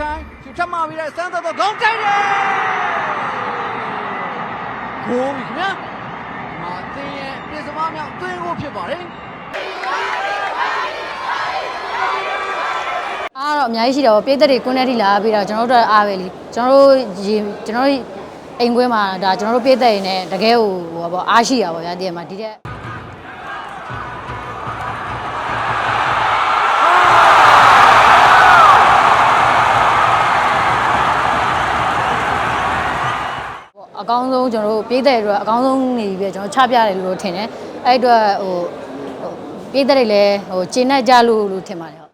ခိုင်ဖြူထပ်မှပြီးတဲ့စမ်းတော်တော့ခေါင်းတိုက်တယ်ဂိုးပြီခင်ဗျာမာတင်ရဲ့ပြည်စမားမြောက်သွင်းကိုဖြစ်ပါတယ်အားတော့အများကြီးရှိတာပေါ့ပြည်သက်တွေကွန်းတဲ့ထိလာပြီးတော့ကျွန်တော်တို့အားပဲလीကျွန်တော်တို့ရေကျွန်တော်တို့အိမ်ကွင်းမှာဒါကျွန်တော်တို့ပြည်သက်တွေနဲ့တကယ်ဟိုဟိုပေါ့အားရှိတာပေါ့ဗျာတကယ်မှာဒီတဲ့ အကောင်းဆုံးကျွန်တော်တို့ပြည်သက်တွေအတွက်အကောင်းဆုံးနေပြီပဲကျွန်တော်ချပြတယ်လို့ထင်တယ်အဲ့အတွက်ဟိုဟိုပြည်သက်တွေလည်းဟိုကျင့်တတ်ကြလို့လို့ထင်ပါတယ်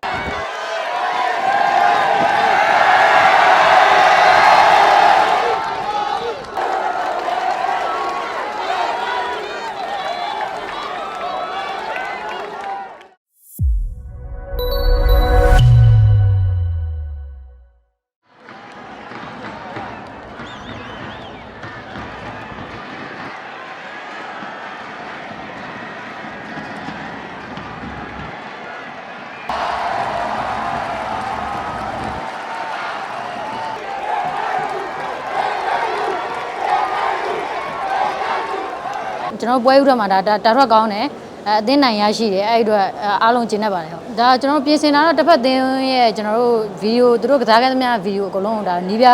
ကျွန်တော်ပွဲဥထွက်မှာဒါတာထွက်ကောင်းတယ်အဲအသင်းနိုင်ရရှိတယ်အဲ့ဒီအတွက်အားလုံးကျင့်တတ်ပါတယ်ဟုတ်ဒါကျွန်တော်ပြင်ဆင်တာတော့တစ်ဖက်သင်းရဲ့ကျွန်တော်တို့ဗီဒီယိုသူတို့ကစားခဲ့သမျှဗီဒီယိုအကုန်လုံးဒါနီးပြ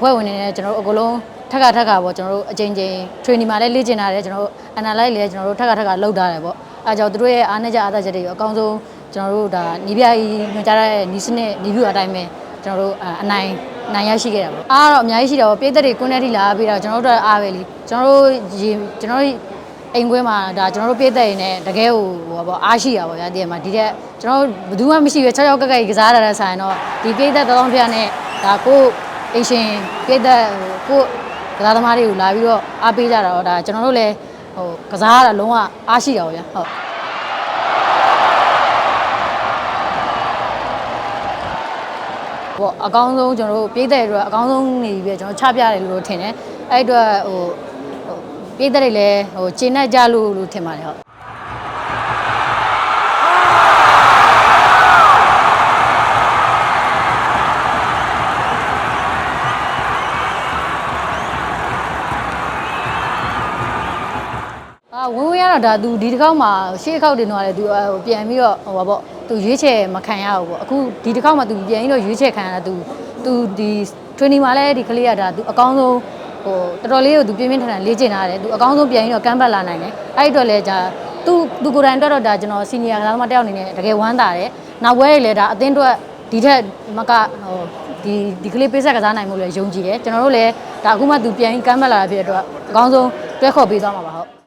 ဖွဲ့ဝင်နေတဲ့ကျွန်တော်တို့အကုန်လုံးထက်ကထက်ကပေါ့ကျွန်တော်တို့အချိန်ချင်း training မှာလည်းလေ့ကျင့်ထားတယ်ကျွန်တော်တို့ analyze လည်းကျွန်တော်တို့ထက်ကထက်ကလုပ်ထားတယ်ပေါ့အဲကြောင့်သူတို့ရဲ့အားနည်းချက်အားသာချက်တွေအကောင်းဆုံးကျွန်တော်တို့ဒါနီးပြကြီးညွှန်ကြားတဲ့နီးစနစ်နီးပြအတိုင်းပဲကျွန်တော်တို့အနိုင်နိုင်ရရှိခဲ့တာပေါ့အားတော့အများကြီးရှိတာပေါ့ပြည်သက်တွေကွန်းတဲ့ထိလာပြီးတော့ကျွန်တော်တို့အားပဲလीကျွန်တော်တို့ရေကျွန်တော်တို့ အိမ်ကွင်းမှာဒါကျွန်တော်တို့ပြည်သက်ရင်းနဲ့တကယ်ဟိုဟိုပေါ့အားရှိတာပေါ့ဗျာတကယ်မှာဒီတဲ့ကျွန်တော်ဘယ်သူမှမရှိပဲ6ယောက်ကက်ကကစားရတဲ့ဆိုင်တော့ဒီပြည်သက်တောင်းပြနဲ့ဒါကိုအိမ်ရှင်ပြည်သက်ဟိုကိုကစားသမားတွေကိုလာပြီးတော့အားပေးကြတာတော့ဒါကျွန်တော်တို့လည်းဟိုကစားရတာလုံးဝအားရှိတာပေါ့ဗျာဟုတ်ပေါ့အကောင်းဆုံးကျွန်တော်တို့ပြည်သက်တွေအတွက်အကောင်းဆုံးနေပြီပဲကျွန်တော်ချပြတယ်လို့ထင်တယ်အဲ့အတွက်ဟို ပြည်သက်တွေလည်းဟိုကျင့်တတ်ကြလို့လို့ထင်ပါတယ်ဟုတ်အာဝင်းဝင်းကတော့ဒါသူဒီတစ်ခေါက်မှာရှေ့တစ်ခေါက်တင်တော့လေသူဟိုပြန်ပြီးတော့ဟိုပါပေါ့သူရွေးချယ်မခံရဘူးပေါ့အခုဒီတစ်ခေါက်မှာသူပြန်ပြီးတော့ရွေးချယ်ခံရတာသူသူဒီ training မှာလည်းဒီကလေးကဒါသူအကောင်းဆုံး ဟိုတော်တော်လေးကိုသူပြင်းပြင်းထန်ထန်လေ့ကျင့်ထားတယ်သူအကောင်းဆုံးပြန်ပြီးတော့ကမ်းပတ်လာနိုင်တယ်အဲ့ဒီအတွက်လည်းဒါသူသူကိုယ်တိုင်အတွက်တော့ဒါကျွန်တော် senior ကစားသမားတစ်ယောက်အနေနဲ့တကယ်ဝမ်းသာတယ်နောက်ပွဲတွေလည်းဒါအသင်းအတွက်ဒီထက်မကဟိုဒီဒီကလေးပေးဆက်ကစားနိုင်မှုလည်းယုံကြည်တယ်ကျွန်တော်တို့လည်းဒါအခုမှသူပြန်ပြီးကမ်းပတ်လာတာဖြစ်တဲ့အတွက်အကောင်းဆုံးတွဲခေါ်ပေးသွားမှာပါဟုတ်